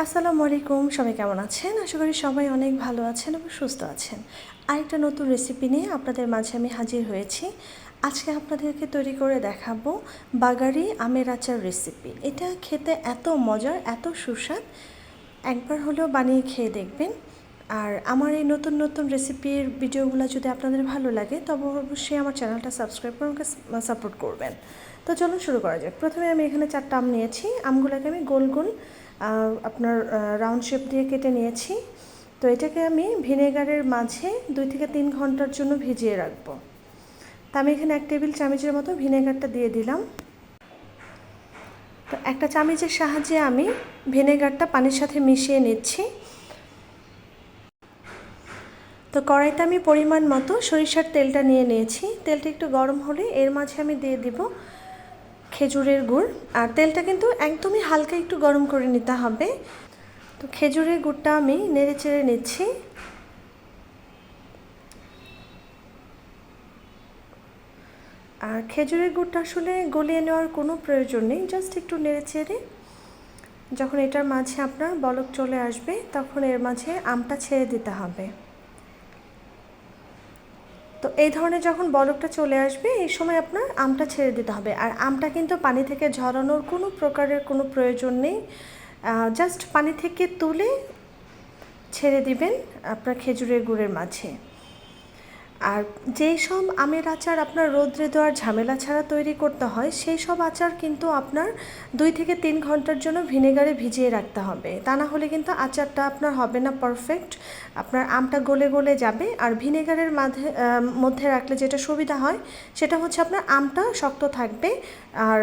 আসসালামু আলাইকুম, সবাই কেমন আছেন? আশা করি সবাই অনেক ভালো আছেন এবং সুস্থ আছেন। আরেকটা নতুন রেসিপি নিয়ে আপনাদের মাঝে আমি হাজির হয়েছি। আজকে আপনাদেরকে তৈরি করে দেখাবো বাগারি আমের আচার রেসিপি এটা খেতে এত মজার, এত সুস্বাদ। একবার হলেও বানিয়ে খেয়ে দেখবেন। আর আমার এই নতুন নতুন রেসিপির ভিডিওগুলো যদি আপনাদের ভালো লাগে, তবে অবশ্যই আমার চ্যানেলটা সাবস্ক্রাইব করে আমাকে সাপোর্ট করবেন। তো চলুন শুরু করা যাক। প্রথমে আমি এখানে চারটা আম নিয়েছি। আমগুলোকে আমি গোল গোল আপনার রাউন্ড শেপ দিয়ে কেটে নিয়েছি। তো এটাকে আমি ভিনেগারের মাঝে দুই থেকে তিন ঘণ্টার জন্য ভিজিয়ে রাখব। তা আমি এখানে এক টেবিল চামচের মতো ভিনেগারটা দিয়ে দিলাম। তো একটা চামচের সাহায্যে আমি ভিনেগারটা পানির সাথে মিশিয়ে নিচ্ছি। তো কড়াইতে আমি পরিমাণ মতো সরিষার তেলটা নিয়ে নিয়েছি। তেলটা একটু গরম হলে এর মাঝে আমি দিয়ে দিব খেজুরের গুড়। আর তেলটা কিন্তু একদমই হালকা একটু গরম করে নিতে হবে। তো খেজুরের গুড়টা আমি নেড়ে চেড়ে নিচ্ছি। আর খেজুরের গুড়টা আসলে গলিয়ে নেওয়ার কোনো প্রয়োজন নেই, জাস্ট একটু নেড়ে চেড়ে। যখন এটার মাঝে আপনার বলক চলে আসবে, তখন এর মাঝে আমটা ছেড়ে দিতে হবে। এই ধরনের যখন বরফটা চলে আসবে, এই সময় আপনার আমটা ছেড়ে দিতে হবে। আর আমটা কিন্তু পানি থেকে ঝরানোর কোনো প্রকারের কোনো প্রয়োজন নেই। জাস্ট পানি থেকে তুলে ছেড়ে দিবেন আপনার খেজুরের গুড়ের মাঝে। আর যেই সব আমের আচার আপনার রোদ্রে দেওয়ার ঝামেলা ছাড়া তৈরি করতে হয়, সেই সব আচার কিন্তু আপনার দুই থেকে তিন ঘণ্টার জন্য ভিনেগারে ভিজিয়ে রাখতে হবে। তা না হলে কিন্তু আচারটা আপনার হবে না পারফেক্ট আপনার আমটা গলে গলে যাবে। আর ভিনেগারের মাঝে মধ্যে রাখলে যেটা সুবিধা হয়, সেটা হচ্ছে আপনার আমটা শক্ত থাকবে আর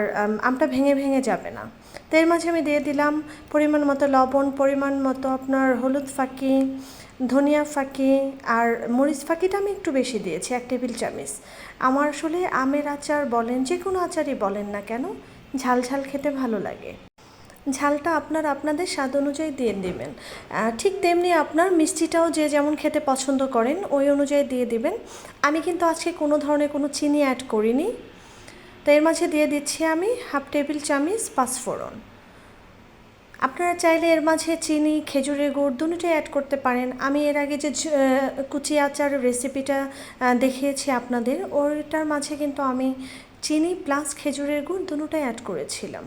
আমটা ভেঙে ভেঙে যাবে না। তো এর মাঝে আমি দিয়ে দিলাম পরিমাণ মতো লবণ, পরিমাণ মতো আপনার হলুদ ফাঁকি, ধনিয়া ফাঁকি আর মরিচ ফাঁকিটা আমি একটু বেশি দিয়েছি, এক টেবিল চামচ। আমার আসলে আমের আচার বলেন, যে কোনো আচারই বলেন না কেন, ঝাল ঝাল খেতে ভালো লাগে। ঝালটা আপনার আপনাদের স্বাদ অনুযায়ী দিয়ে দেবেন। ঠিক তেমনি আপনার মিষ্টিটাও যে যেমন খেতে পছন্দ করেন, ওই অনুযায়ী দিয়ে দিবেন। আমি কিন্তু আজকে কোনো ধরনের কোনো চিনি অ্যাড করিনি। তো এর মাঝে দিয়ে দিচ্ছি আমি হাফ টেবিল চামচ পাঁচফোড়ন। আপনারা চাইলে এর মাঝে চিনি, খেজুরের গুড় দুটোই অ্যাড করতে পারেন। আমি এর আগে যে কুচি আচার রেসিপিটা দেখিয়েছি আপনাদের, ওইটার মাঝে কিন্তু আমি চিনি প্লাস খেজুরের গুড় দুটোটাই অ্যাড করেছিলাম।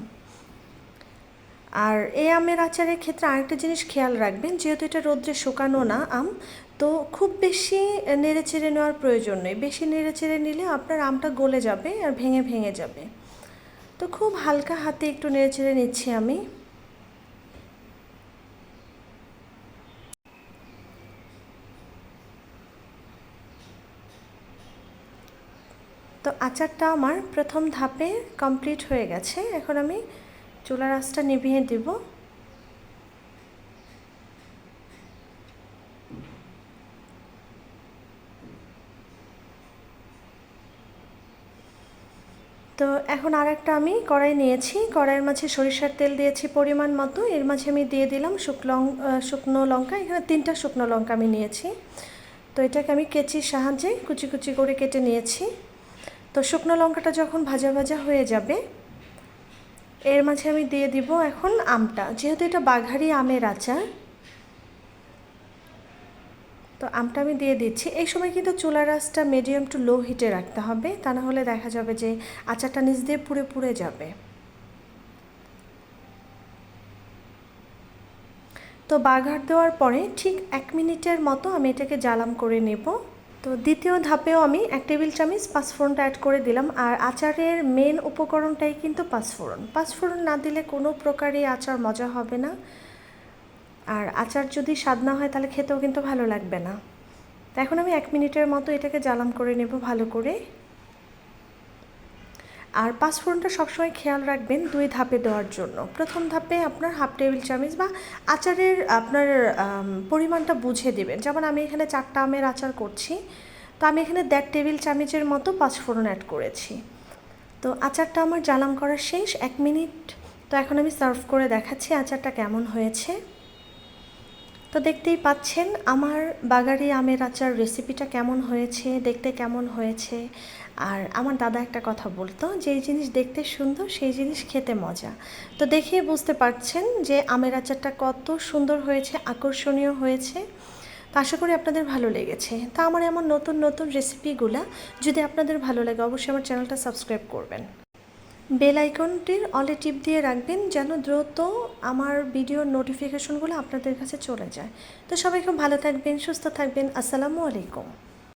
আর এই আমের আচারের ক্ষেত্রে আরেকটা জিনিস খেয়াল রাখবেন, যেহেতু এটা রোদ্রে শুকানো না আম তো খুব বেশি নেড়ে চেড়ে নেওয়ার প্রয়োজন নেই। বেশি নেড়ে চেড়ে নিলে আপনার আমটা গলে যাবে আর ভেঙে ভেঙে যাবে। তো খুব হালকা হাতে একটু নেড়ে চেড়ে নিচ্ছি আমি। তো আচারটা আমার প্রথম ধাপে কমপ্লিট হয়ে গেছে। এখন আমি চুলার আঁচটা নিভিয়ে দিব। তো এখন আর একটা আমি কড়াই নিয়েছি। কড়াইয়ের মাঝে সরিষার তেল দিয়েছি পরিমাণ মতো। এর মাঝে আমি দিয়ে দিলাম শুকনো শুকনো লঙ্কা। এখানে তিনটা শুকনো লঙ্কা আমি নিয়েছি। তো এটাকে আমি কেচির সাহায্যে কুচি কুচি করে কেটে নিয়েছি। তো শুকনো লঙ্কাটা যখন ভাজা ভাজা হয়ে যাবে, এর মাঝে আমি দিয়ে দিব এখন আমটা। যেহেতু এটা বাঘারি আমের আচার তো আমটা আমি দিয়ে দিচ্ছি। এই সময় কিন্তু চুলার আঁচটা মিডিয়াম টু লো হিটে রাখতে হবে। তা না হলে দেখা যাবে যে আচারটা নিচ দিয়ে পুড়ে পুড়ে যাবে। তো বাঘার দেওয়ার পরে ঠিক এক মিনিটের মতো আমি এটাকে জ্বালাম করে নেব। তো দ্বিতীয় ধাপেও আমি এক টেবিল চামচ পাঁচফোড়নটা অ্যাড করে দিলাম। আর আচারের মেন উপকরণটাই কিন্তু পাঁচফোড়ন। পাঁচফোড়ন না দিলে কোনো প্রকারই আচার মজা হবে না। আর আচার যদি স্বাদ না হয় তাহলে খেতেও কিন্তু ভালো লাগবে না। তো এখন আমি এক মিনিটের মতো এটাকে জ্বালাম করে নেব ভালো করে। আর পাঁচফোড়নটা সবসময় খেয়াল রাখবেন দুই ধাপে দেওয়ার জন্য। প্রথম ধাপে আপনার হাফ টেবিল চামচ বা আচারের আপনার পরিমাণটা বুঝে দেবেন। যেমন আমি এখানে চারটা আমের আচার করছি, তো আমি এখানে দেড় টেবিল চামচের মতো পাঁচফোড়ন অ্যাড করেছি। তো আচারটা আমার জ্বালাম করা শেষ, এক মিনিট। তো এখন আমি সার্ভ করে দেখাচ্ছি আচারটা কেমন হয়েছে। তো দেখতেই পাচ্ছেন আমার বাগারি আমের আচার রেসিপিটা কেমন হয়েছে, দেখতে কেমন হয়েছে। আর আমার দাদা একটা কথা বলতো যে জিনিস দেখতে সুন্দর, সেই জিনিস খেতে মজা। তো দেখে বুঝতে পারছেন যে আমের আচারটা কত সুন্দর হয়েছে, আকর্ষণীয় হয়েছে। তো আশা করি আপনাদের ভালো লেগেছে। তা আমার এমন নতুন নতুন রেসিপিগুলা যদি আপনাদের ভালো লাগে, অবশ্যই আমার চ্যানেলটা সাবস্ক্রাইব করবেন। বেল আইকনটির অলে টিপ দিয়ে রাখবেন যেন দ্রুত আমার ভিডিওর নোটিফিকেশনগুলো আপনাদের কাছে চলে যায়। তো সবাই খুব ভালো থাকবেন, সুস্থ থাকবেন। আসসালামু আলাইকুম।